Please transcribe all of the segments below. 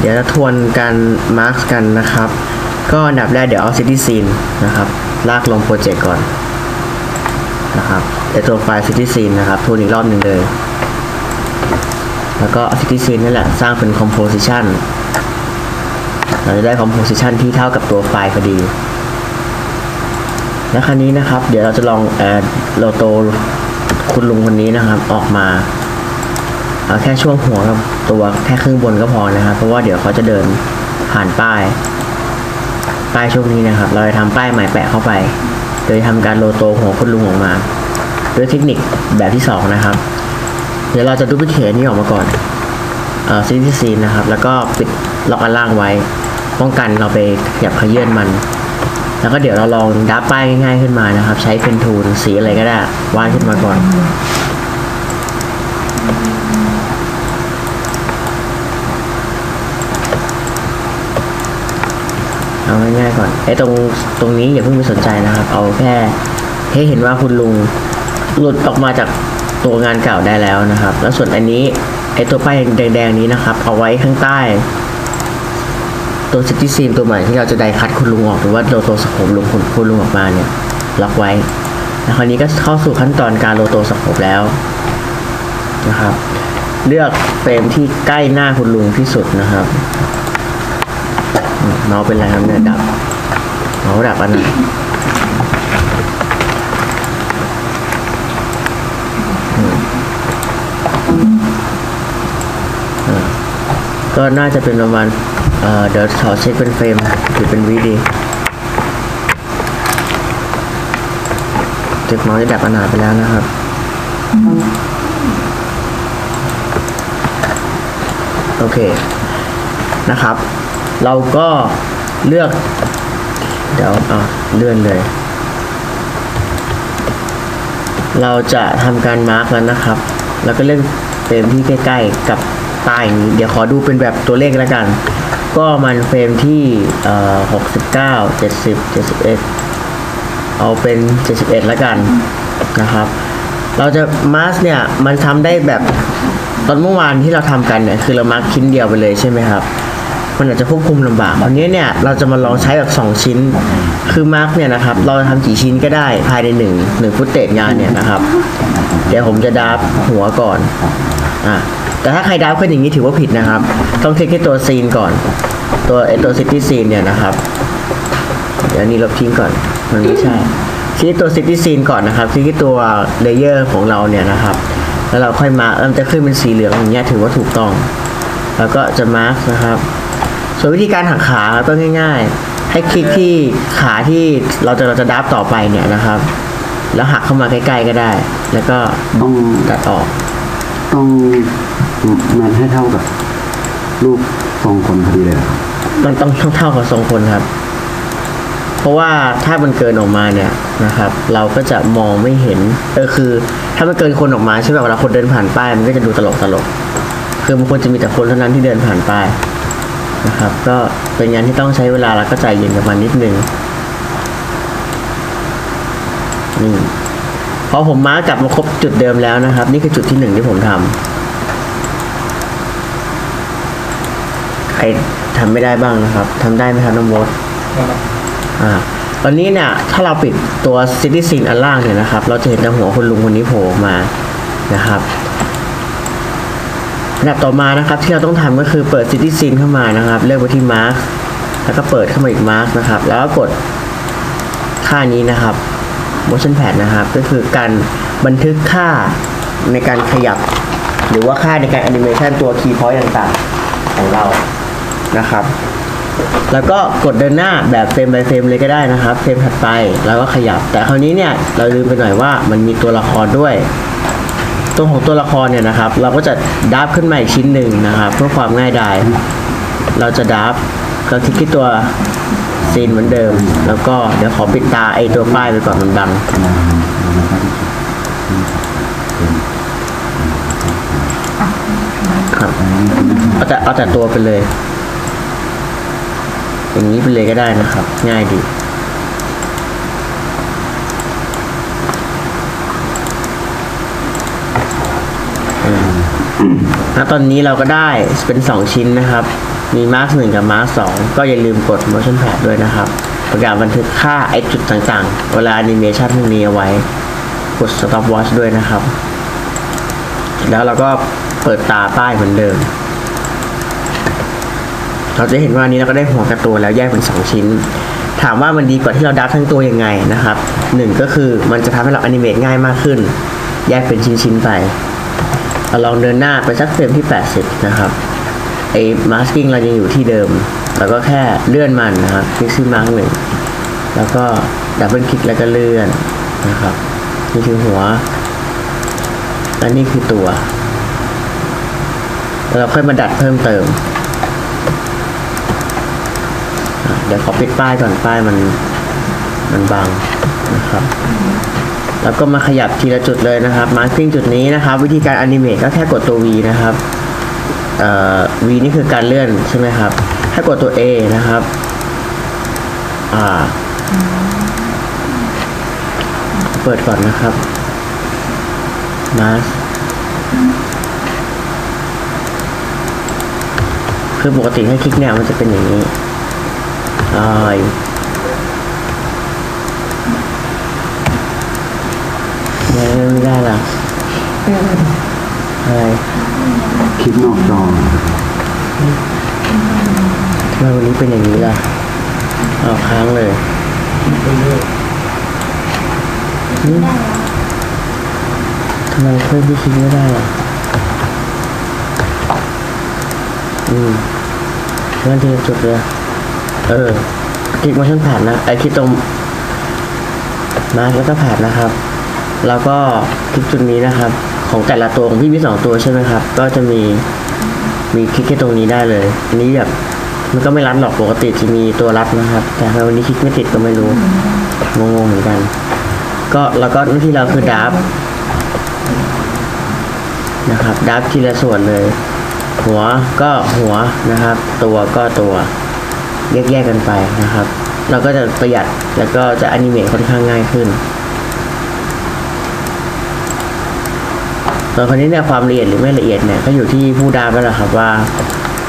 เดี๋ยวจะทวนการมาร์กกันนะครับ ก็อันดับแรกเดี๋ยวเอา City Scene นะครับ ลากลงโปรเจกต์ก่อนนะครับเดี๋ยวตัวไฟล์ City Scene นะครับทวนอีกรอบหนึ่งเลย แล้วก็เอา City Scene นี่แหละสร้างเป็น Composition เราจะได้ Composition ที่เท่ากับตัวไฟล์พอดี และคราวนี้นะครับ เดี๋ยวเราจะลองแอดโลโตคุณลุงคนนี้นะครับออกมา เอาแค่ช่วงหัวกับตัวแค่ครึ่งบนก็พอนะครับ เพราะว่าเดี๋ยวเขาจะเดินผ่านป้าย ป้ายช่วงนี้นะครับ เราจะทำป้ายใหม่แปะเข้าไป โดยทำการโลโตหัวคุณลุงออกมา ด้วยเทคนิคแบบที่สองนะครับ เดี๋ยวเราจะดูพิเทนี้ออกมาก่อนเอ่อซีซีซีนะครับ แล้วก็ปิดล็อกอันล่างไว้ ป้องกันเราไปขยับขยื่นมัน แล้วก็เดี๋ยวเราลองดับป้ายง่ายๆขึ้นมานะครับ ใช้เพนทูลสีอะไรก็ได้วาดขึ้นมาก่อน เอาง่ายๆก่อนไอ้ตรงตรงนี้อย่าเพิ่งไปสนใจนะครับ เอาแค่ให้เห็นว่าคุณลุงหลุดออกมาจากตัวงานเก่าได้แล้วนะครับ แล้วส่วนอันนี้ไอ้ตัวป้ายแดงๆนี้นะครับ เอาไว้ข้างใต้ ตัวซิตี้ซีนตัวใหม่ที่เราจะได้คัดคุณลุงออกหรือว่าโลโตสโคปลุงคุณคุณลุงออกมาเนี่ยล็อกไว้แล้วคราวนี้ก็เข้าสู่ขั้นตอนการโลโตสโคปแล้วนะครับ เลือกเฟรมที่ใกล้หน้าคุณลุงที่สุดนะครับ เมาส์เป็นไรครับเนี่ยดับเมาส์ดับอันนั้นก็น่าจะเป็นประมาณเอ่อดี๋ยวขอเช็คเป็นเฟรมหรือเป็นวิดีเจ็บเมาส์จะดับปัญหาไปแล้วนะครับโอเคนะครับ เราก็เลือก เดี๋ยวอะเลื่อนเลย เราจะทำการมาร์กแล้วนะครับ แล้วก็เลือกเฟรมที่ใกล้ๆกับป้ายนี้ เดี๋ยวขอดูเป็นแบบตัวเลขแล้วกัน ก็มันเฟรมที่เอ่อหกสิบเก้าเจ็ดสิบเจ็ดสิบเอ็ดเอาเป็นเจ็ดสิบเอ็ดแล้วกันนะครับ เราจะมาร์กเนี่ย มันทำได้แบบตอนเมื่อวานที่เราทำกันเนี่ย คือเรามาร์กชิ้นเดียวไปเลยใช่ไหมครับ มันอาจจะควบคุมลำบากวันนี้เนี่ยเราจะมาลองใช้แบบสองชิ้น คือมาร์กเนี่ยนะครับเราทำกี่ชิ้นก็ได้ภายในหนึ่งหนึ่งฟุตเตจงานเนี่ยนะครับ เดี๋ยวผมจะดับหัวก่อนอะแต่ถ้าใครดับขึ้นอย่างนี้ถือว่าผิดนะครับ ต้องเทคแค่ตัวซีนก่อน ตัวไอตัวซิตี้ซีนเนี่ยนะครับเดี๋ยวนี้ลบทิ้งก่อนมันไม่ใช่คลิกตัวซิตี้ซีนก่อนนะครับคลิกที่ตัวเลเยอร์ของเราเนี่ยนะครับแล้วเราค่อยมาร์กมันจะขึ้นเป็นสีเหลืองอย่างเงี้ยถือว่าถูกต้อง แล้วก็จะมาร์กนะครับ ส่วนวิธีการหักขาก็ง่าย ๆ ให้คลิกที่ขาที่เราจะเราจะดับต่อไปเนี่ยนะครับ แล้วหักเข้ามาใกล้ๆก็ได้ แล้วก็ต้องตัดออก ต้องมันให้เท่ากับรูปทรงคนพอดีเลยเหรอครับมันต้องต้องเท่ากับทรงคนครับ เพราะว่าถ้ามันเกินออกมาเนี่ยนะครับ เราก็จะมองไม่เห็นเออคือ ถ้ามันเกินคนออกมาใช่ไหมเวลาคนเดินผ่านป้ายมันก็จะดูตลกตลกคือมันควรจะมีแต่คนเท่านั้นที่เดินผ่านป้าย นะครับ ก็เป็นงานที่ต้องใช้เวลาแล้วก็ใจเย็นกับมันนิดนึงนี่พอผมมาร์กกลับมาครบจุดเดิมแล้วนะครับ นี่คือจุดที่หนึ่งที่ผมทำใครทำไม่ได้บ้างนะครับทำได้ไหมครับน้องโบทอ่าตอนนี้เนี่ยถ้าเราปิดตัวซิตี้ซีนอันล่างเนี่ยนะครับ เราจะเห็นแต่หัวคุณลุงคนนี้โผล่ออกมานะครับ อันดับต่อมานะครับที่เราต้องทำก็คือเปิดซิตี้ซีนเข้ามานะครับ เลือกไปที่มาร์คแล้วก็เปิดเข้ามาอีกมาร์คนะครับ แล้วก็กดค่านี้นะครับ motion pad นะครับ ก็คือการบันทึกค่าในการขยับ หรือว่าค่าในการแอนิเมชันตัวคีย์พอยต์ต่างๆ ของเรานะครับ แล้วก็กดเดินหน้าแบบเฟรม by เฟรมเลยก็ได้นะครับ เฟรมถัดไปแล้วก็ขยับ แต่คราวนี้เนี่ยเราลืมไปหน่อยว่ามันมีตัวละครด้วย ตัวของตัวละครเนี่ยนะครับ เราก็จะดับขึ้นมาอีกชิ้นหนึ่งนะครับ เพื่อความง่ายดาย เราจะดับเราคลิกที่ตัวซีนเหมือนเดิม แล้วก็เดี๋ยวขอปิดตาไอตัวป้ายไปก่อนมันบังครับเอาแต่เอาแต่ตัวไปเลย อย่างนี้ไปเลยก็ได้นะครับ ง่ายดี อืมณตอนนี้เราก็ได้เป็น2ชิ้นนะครับ มีมาร์กหนึ่งกับมาร์กสองก็อย่าลืมกด motion pad ด้วยนะครับ ประกาศบันทึกค่าไอจุดต่างๆ เวลาแอนิเมชันพวกนี้เอาไว้ กด stop watch ด้วยนะครับ แล้วเราก็เปิดตาป้ายเหมือนเดิม เราจะเห็นว่านี้เราก็ได้หัวกับตัวแล้วแยกเป็นสองชิ้นถามว่ามันดีกว่าที่เราดับทั้งตัวยังไงนะครับหนึ่งก็คือมันจะทำให้เราแอนิเมตง่ายมากขึ้น แยกเป็นชิ้นๆไป เราลองเดินหน้าไปสักเฟรมที่ 80 นะครับไอ้ masking เรายังอยู่ที่เดิม แล้วก็แค่เลื่อนมันนะครับคลิกที่มาร์กหนึ่งแล้วก็ดับเบิลคลิกแล้วก็เลื่อนนะครับนี่คือหัวและนี่คือตัวเราค่อยมาดัดเพิ่มเติม เดี๋ยวขอปิดป้ายก่อนป้ายมันมันบังนะครับ แล้วก็มาขยับทีละจุดเลยนะครับมาร์กิ้งจุดนี้นะครับ วิธีการแอนิเมตก็แค่กดตัว V นะครับเอ่อ V นี่คือการเลื่อนใช่ไหมครับถ้ากดตัว A นะครับ อ่า เปิดก่อนนะครับมาสคือปกติให้คลิกเนี่ยมันจะเป็นอย่างนี้อ่า ไม่ไม่ได้ละอะไรคลิปนอกจอทำไมวันนี้เป็นอย่างนี้ล่ะเอาค้างเลยอืมทำไมเพิ่มพี่คิดไม่ได้ล่ะอืมงั้นทีละจุดเลยเออคลิก motion pad นะ ไอคลิกตรงมาร์กแล้วก็แพดนะครับ แล้วก็คลิกจุดนี้นะครับ ของแต่ละตัวของพี่มีสองตัวใช่ไหมครับ ก็จะมีมีคลิกแค่ตรงนี้ได้เลย อันนี้แบบมันก็ไม่รัดหรอกปกติจะมีตัวรัดนะครับ แต่วันนี้คลิกไม่ติดก็ไม่รู้งงๆเหมือนกัน ก็แล้วก็หน้าที่เราคือดับนะครับดับทีละส่วนเลย หัวก็หัวนะครับ ตัวก็ตัวแยกๆกันไปนะครับ เราก็จะประหยัดแล้วก็จะอนิเมตค่อนข้างง่ายขึ้น ส่วนคนนี้เนี่ยความละเอียดหรือไม่ละเอียดเนี่ยก็อยู่ที่ผู้ดาวแล้วแหละครับว่า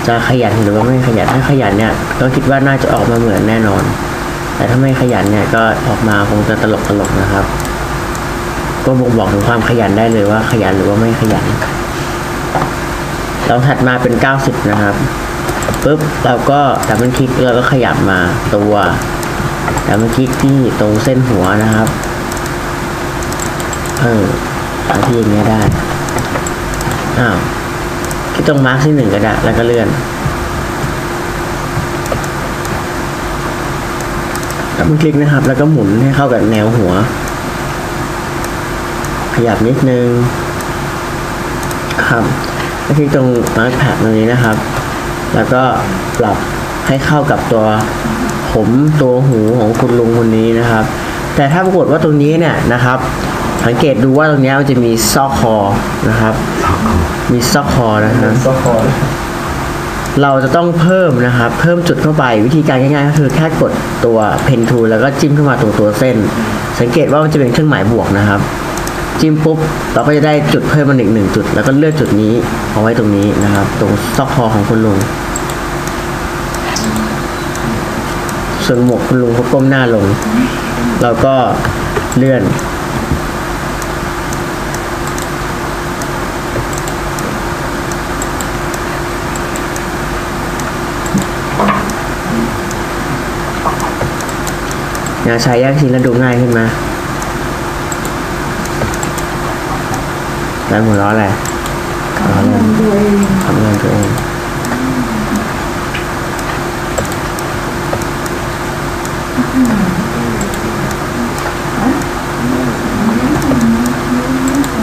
จะขยันหรือว่าไม่ขยันถ้าขยันเนี่ยก็คิดว่าน่าจะออกมาเหมือนแน่นอน แต่ถ้าไม่ขยันเนี่ยก็ออกมาคงจะตลกตลกๆนะครับ ก็บ่งบอกถึงความขยันได้เลยว่าขยันหรือว่าไม่ขยันเราถัดมาเป็น 90 นะครับปุ๊บเราก็ดับเบิลคลิกแล้วก็ขยับมาตัวดับเบิลคลิกที่ตรงเส้นหัวนะครับ เออเอาที่อย่างเงี้ยได้ อ้าวคลิกตรงมาร์คที่หนึ่งก็ได้ แล้วก็เลื่อนดับเบิลคลิกนะครับ แล้วก็หมุนให้เข้ากับแนวหัว ขยับนิดนึง ครับ แล้วคลิกตรงมาร์คแพดตรงนี้นะครับ แล้วก็ปรับให้เข้ากับตัวผมตัวหูของคุณลุงคนนี้นะครับ แต่ถ้าปรากฏว่าตรงนี้เนี่ยนะครับ สังเกตดูว่าตรงนี้มันจะมีซอกคอนะครับ มีซอกคอนะครับก็คอเราจะต้องเพิ่มนะครับ เพิ่มจุดเข้าไปวิธีการง่ายๆก็คือแค่กดตัวเพนทูแล้วก็จิ้มเข้ามาตรงตัวเส้น สังเกตว่ามันจะเป็นเครื่องหมายบวกนะครับ จิ้มปุ๊บเราก็จะได้จุดเพิ่มมาอีกหนึ่งจุด แล้วก็เลือกจุดนี้เอาไว้ตรงนี้นะครับ ตรงซอกคอของคุณลุงส่วนหมวกคุณลุงเขาก้มหน้าลง เราก็เลื่อน งานใช้ยกชิ้นแล้วดูง่ายขึ้นมาแล้วหัวล้อแหละล้อเล่นทำงานตัวเอง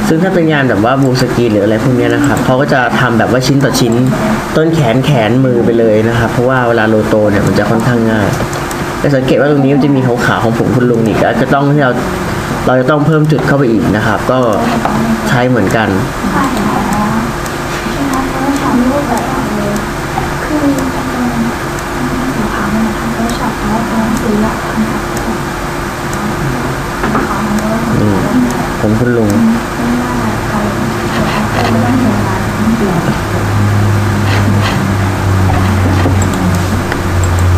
ซึ่งถ้าเป็นงานแบบว่าบูสกีหรืออะไรพวกนี้นะครับเขาก็จะทำแบบว่าชิ้นต่อชิ้น ต้นแขนแขนมือไปเลยนะครับ เพราะว่าเวลาโลโตเนี่ยมันจะค่อนข้างง่าย แต่สังเกตว่าตรงนี้มันจะมีขาวๆของผมคุณลุงอีกก็จะต้องที่เราเราจะต้องเพิ่มจุดเข้าไปอีกนะครับ ก็ใช้เหมือนกันผมคุณลุง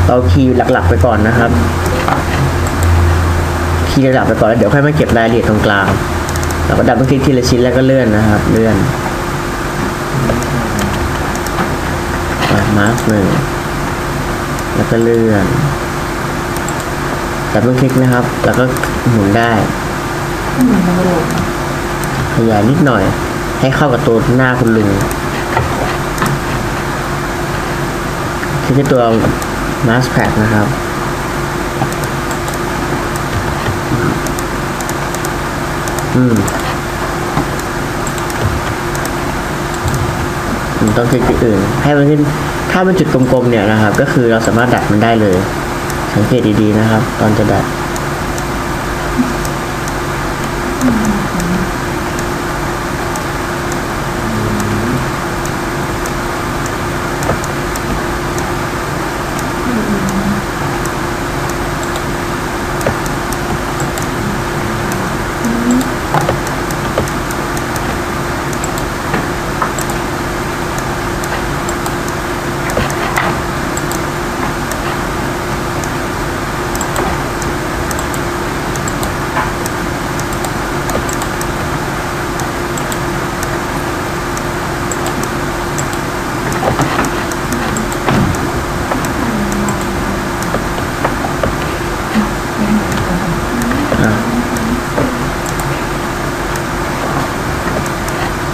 เราคีย์หลักๆไปก่อนนะครับ คีย์หลักไปก่อนแล้วเดี๋ยวค่อยมาเก็บรายละเอียดตรงกลางเราก็ดับเบิลคลิกทีละชิ้นแล้วก็เลื่อนนะครับ เลื่อนมาร์กหนึ่งแล้วก็เลื่อนดับเบิลคลิกนะครับ แล้วก็หมุนได้ขยายนิดหน่อย ให้เข้ากับตัวหน้าคุณลุงที่เป็นตัว มาสแพดนะครับ อืมต้องคลิกจุดอื่น ให้มันขึ้น ถ้ามันจุดกลมๆเนี่ยนะครับ ก็คือเราสามารถดัดมันได้เลย สังเกตดีๆนะครับ ตอนจะดัด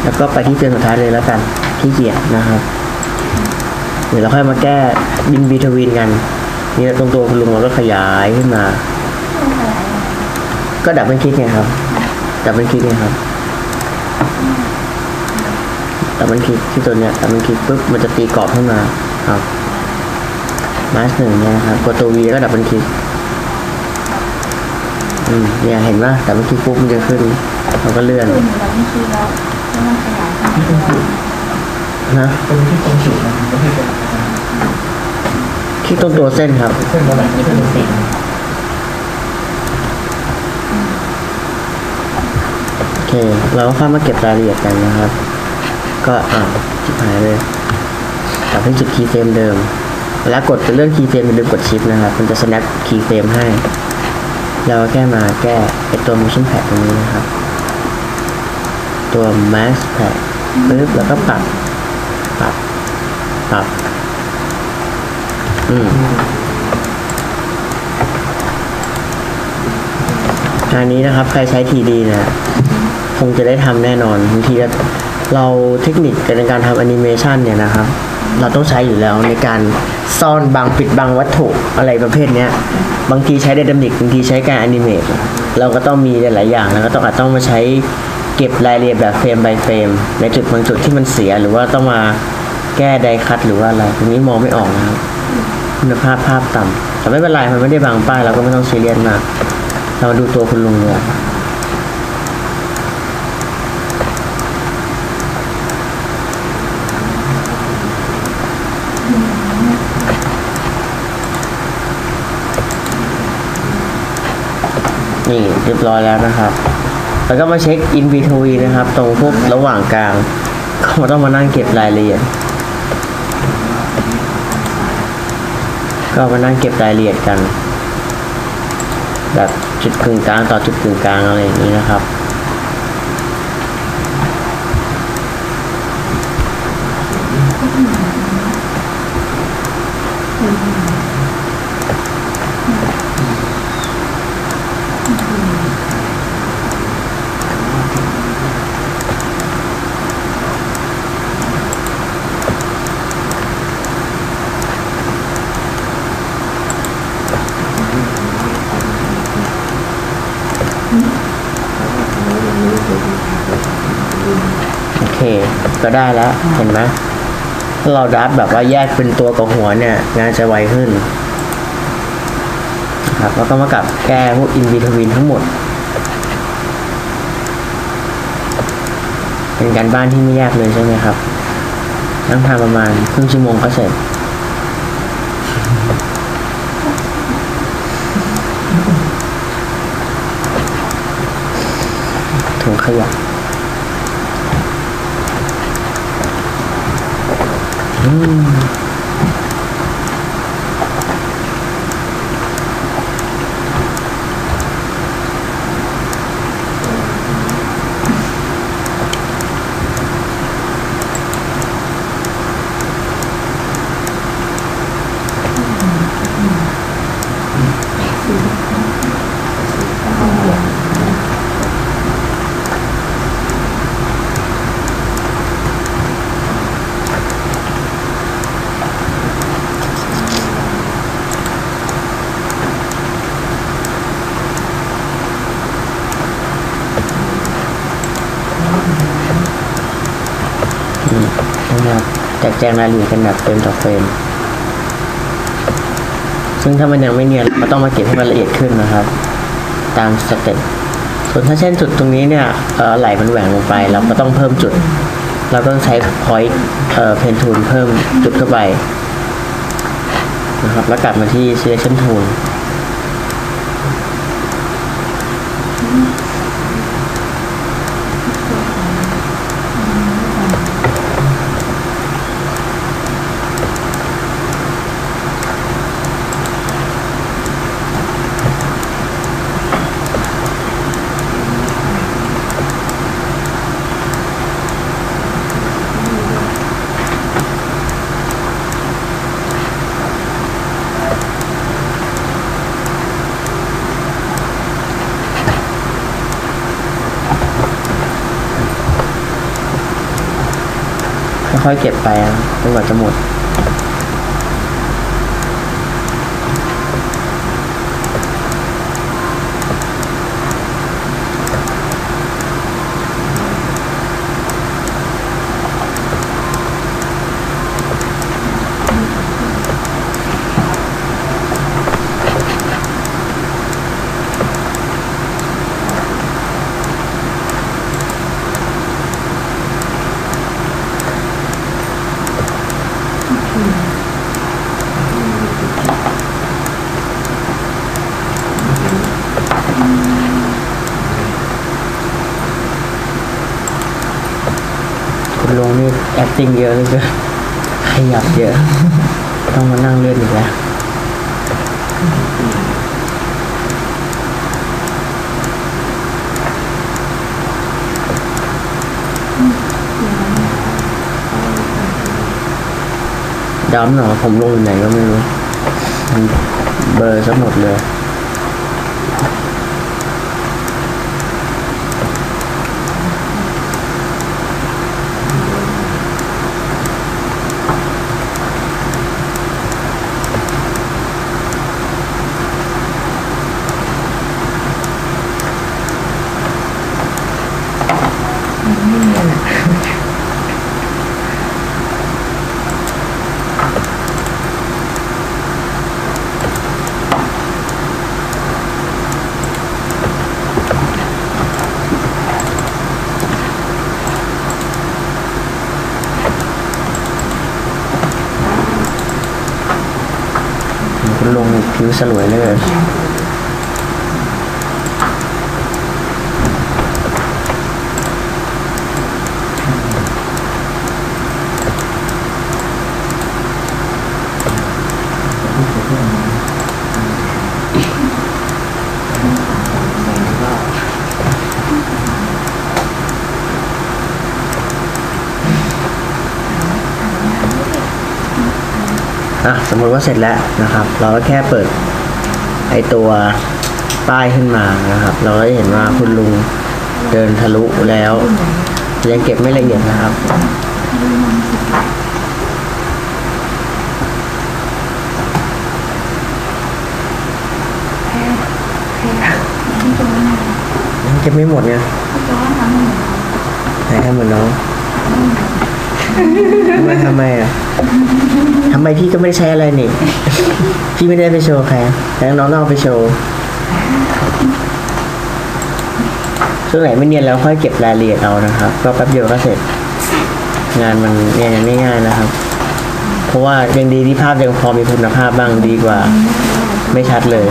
แล้ว ก็ไปที่เฟรมสุดท้ายเลยแล้วกันขี้เกียจนะครับ เดี๋ยวเราค่อยมาแก้บินบีทวินกันนี่ตรงตัวคุณลุงเราก็ขยายขึ้นมา ก็ดับเป็นคลิกไงครับ ดับเป็นคลิกไงครับดับเป็นคลิกที่ตัวเนี้ยดับเป็นคลิกปุ๊บมันจะตีกรอบขึ้นมาครับมาสหนึ่งเนี่ยนะครับกดตัว V แล้วก็ดับเป็นคลิกอืมเนี่ยเห็นว่าดับเป็นคลิกปุ๊บมันจะขึ้นเราก็เลื่อนคือห นูแบบไม่คิดแล้วแล้วมันขยายข้างตัวนะเป็นที่ตรงจุดนะก็คือเป็นคลิกตรงตัวเส้นครับเส้นตระดับนี้เป็นสีโอเค เราก็เข้ามาเก็บรายละเอียดกันนะครับ ก็อ่าจิบหายเลยกลับที่จุดคีย์เฟรมเดิมเวลากดจะเลื่อนคีย์เฟรมอย่าลืมกดชิปนะครับ มันจะ snap คีย์เฟรมให้ เราก็แค่มาแก้ไอตัว motion pad ตรงนี้นะครับ ตัว mask pad ปึ๊บแล้วก็ปรับ ปรับ ปรับ อืมอันนี้นะครับ ใครใช้ TD เนี่ยคงจะได้ทำแน่นอนบางทีเราเทคนิคในการทำแอนิเมชันเนี่ยนะครับ เราต้องใช้อยู่แล้วในการซ่อนบางปิดบางวัตถุอะไรประเภทเนี้ย บางทีใช้ไดนามิกบางทีใช้การแอนิเมตเราก็ต้องมีหลายๆอย่างแล้วก็ต้องอาจต้องมาใช้ เก็บรายละเอียดแบบเฟรม by เฟรมในจุดบางจุดที่มันเสียหรือว่าต้องมาแก้ไดคัตหรือว่าอะไรตรงนี้มองไม่ออกนะครับคุณภาพภาพต่ำแต่ไม่เป็นไรมันไม่ได้บางป้ายเราก็ไม่ต้องซีเรียสมากเรามาดูตัวคุณลุงเลยนี่เรียบร้อยแล้วนะครับ แล้วก็มาเช็คอิน e t w e e n นะครับ ตรงพวกระหว่างกลาง ก็ต้องมานั่งเก็บรายละเอียด ก็มานั่งเก็บรายละเอียดกัน แบบจุดกึ่งกลางต่อจุดกึ่งกลางอะไรอย่างนี้นะครับ โอเค ก็ได้แล้วเห็นไหมเราดับแบบว่าแยกเป็นตัวกับหัวเนี่ย งานจะไวขึ้นครับแล้วก็มากลับแก้พวกอินวีทวินทั้งหมด เป็นการบ้านที่ไม่ยากเลยใช่ไหมครับนั่งทำประมาณครึ่งชั่วโมงก็เสร็จถุงขยะ อืม จกแจงรายละเอียดกันแบบเต็มต่อเฟรมซึ่งถ้ามันยังไม่เนียนเราก็ต้องมาเก็บให้มันละเอียดขึ้นนะครับ ตามสเต็ปส่วนถ้าเช่นจุดตรงนี้เนี่ยไหลมันแหว่งลงไปเราก็ต้องเพิ่มจุด เราต้องใช้ point เอ่อ pen tool เพิ่มจุดเข้าไปนะครับแล้วกลับมาที่ selection tool ค่อยๆเก็บไปจนกว่าจะหมด คุณลุง นี่ acting เยอะเหลยเกินขยับเยอะต้องมานั่งเล่นอีกแล้ว ดำเหรอผมลงอยู่ไหนก็ไม่รู้มันเบลอร์ซะหมดเลย ไม่เนียนอะ คุณ ลุงผิวสลวยเลย อะสมมติว่าเสร็จแล้วนะครับ เราก็แค่เปิดไอตัวป้ายขึ้นมานะครับ เราก็จะเห็นว่าคุณลุงเดินทะลุแล้วยังเก็บไม่ละเอียดนะครับยังเก็บไม่หมดเนี่ยไหนทำเหมือนน้อง ทำไมทำไมอะทำไมพี่ก็ไม่ได้ใช้อะไรนี่ พี่ไม่ได้ไปโชว์ใครแล้วน้องต้องเอาไปโชว์ช่วงไหนไม่เนียนแล้วค่อยเก็บรายละเอียดเอานะครับ ก็แป๊บเดียวก็เสร็จ งานมันเนียยังไม่ง่ายนะครับ เพราะว่ายังดีที่ภาพยังพอมีคุณภาพบ้างดีกว่า ไม่ชัดเลย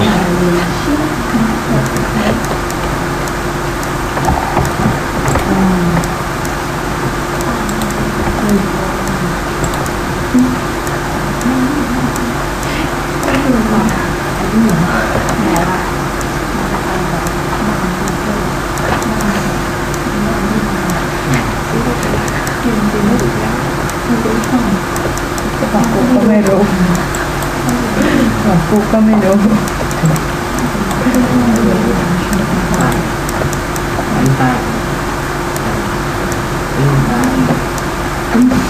บอกกูก็ไม่รู้บอ กกูก็ไม่รู้ต้อันใต้โอเค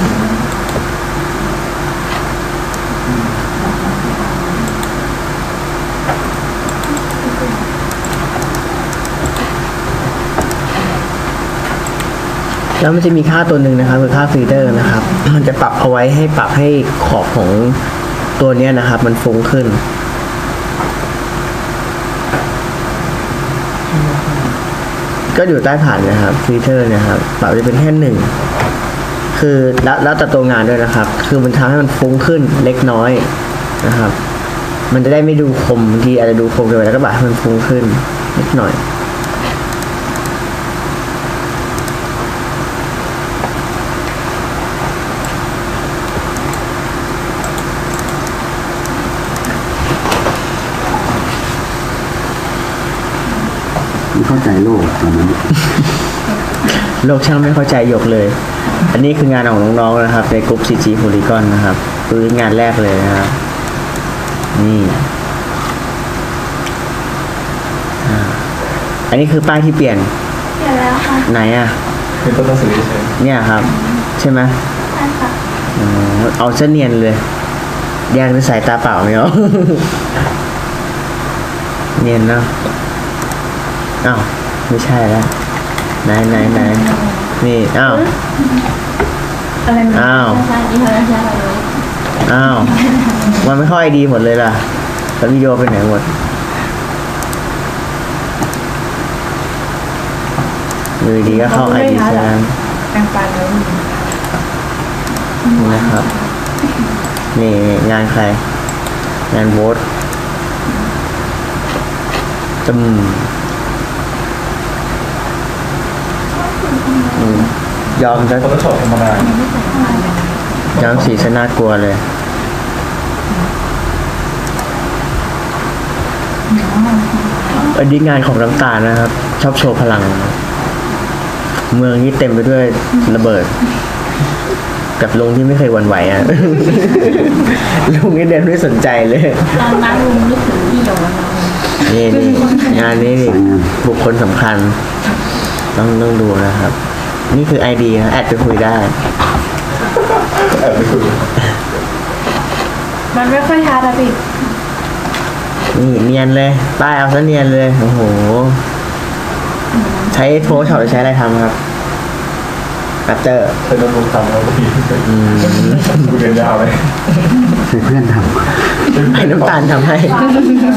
แล้วมันจะมีค่าตัวหนึ่งนะครับคือค่าฟิลเตอร์นะครับ มันจะปรับเอาไว้ให้ปรับให้ขอบของ ตัวนี้นะครับ มันฟุ้งขึ้น ก็อยู่ใต้ฐานนะครับฟิลเตอร์เนี่ยครับปรับจะเป็นแค่หนึ่งคือแล้วแล้วแต่ตัวงานด้วยนะครับ คือมันทำให้มันฟุ้งขึ้นเล็กน้อยนะครับ มันจะได้ไม่ดูคมบางทีอาจจะดูคมเกินไปแล้วก็ปรับให้มันฟุ้งขึ้นนิดหน่อย เข้าใจโลกตอนนั้นโลกช่างไม่เข้าใจหยกเลย อันนี้คืองานของน้องๆนะครับ ในกลุ่ม CG Polygon นะครับคืองานแรกเลยนะครับ นี่อ่าอันนี้คือป้ายที่เปลี่ยน เดี๋ยวแล้วค่ะไหนอะ เป็นต้นหนังสือเฉยเนี่ยครับ ใช่ไหมใช่ค่ะอ๋อเอาเส้นเนียนเลยแยกด้วยสายตาเปล่าไหมเอา เนียนเนาะ อ้าวไม่ใช่แล้วไหนไหนไหนนี่อ้าวอะไรมันอ้าวใช่อีเธอใช่เลยอ้าวมันไม่ค่อยดีหมดเลยล่ะแล้ววิดีโอไปไหนหมดอยู่ดีก็เข้าไอดีแซนแปลงฟันแล้วนี่นะครับ นี่งานใคร งานโวตจ มอืมยอมจะๆ Photoshop ธรรมดายอมสีซะน่ากลัวเลยอันนี้งานของน้ำตาลนะครับ ชอบโชว์พลัง เมืองนี้เต็มไปด้วยระเบิด กับลุงที่ไม่เคยหวั่นไหวอะลุงนี่เดินไม่สนใจเลยตอนนั้นลุงนึกถึงพี่โยนนี่นี่งานนี้นี่บุคคลสำคัญ ต้องต้องดูนะครับ นี่คือไอดีนะแอดไปคุยได้ แอบไปคุยมันไม่ค่อยชัดอะพี่นี่เนียนเลย ป้ายเอาซะเนียนเลย โอ้โห ใช้โฟล์ช็อปหรือใช้อะไรทำครับอัปเตอร์ใช้โน้ตบุ๊กทำแล้วก็พีกูเรียนยาวเลย ใช้เพื่อนทให้น้ำตาลทำให้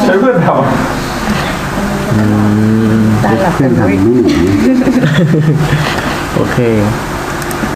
ใช้เพื่อนท ตาหลับำเพื่อนทำไม่หนี โอเค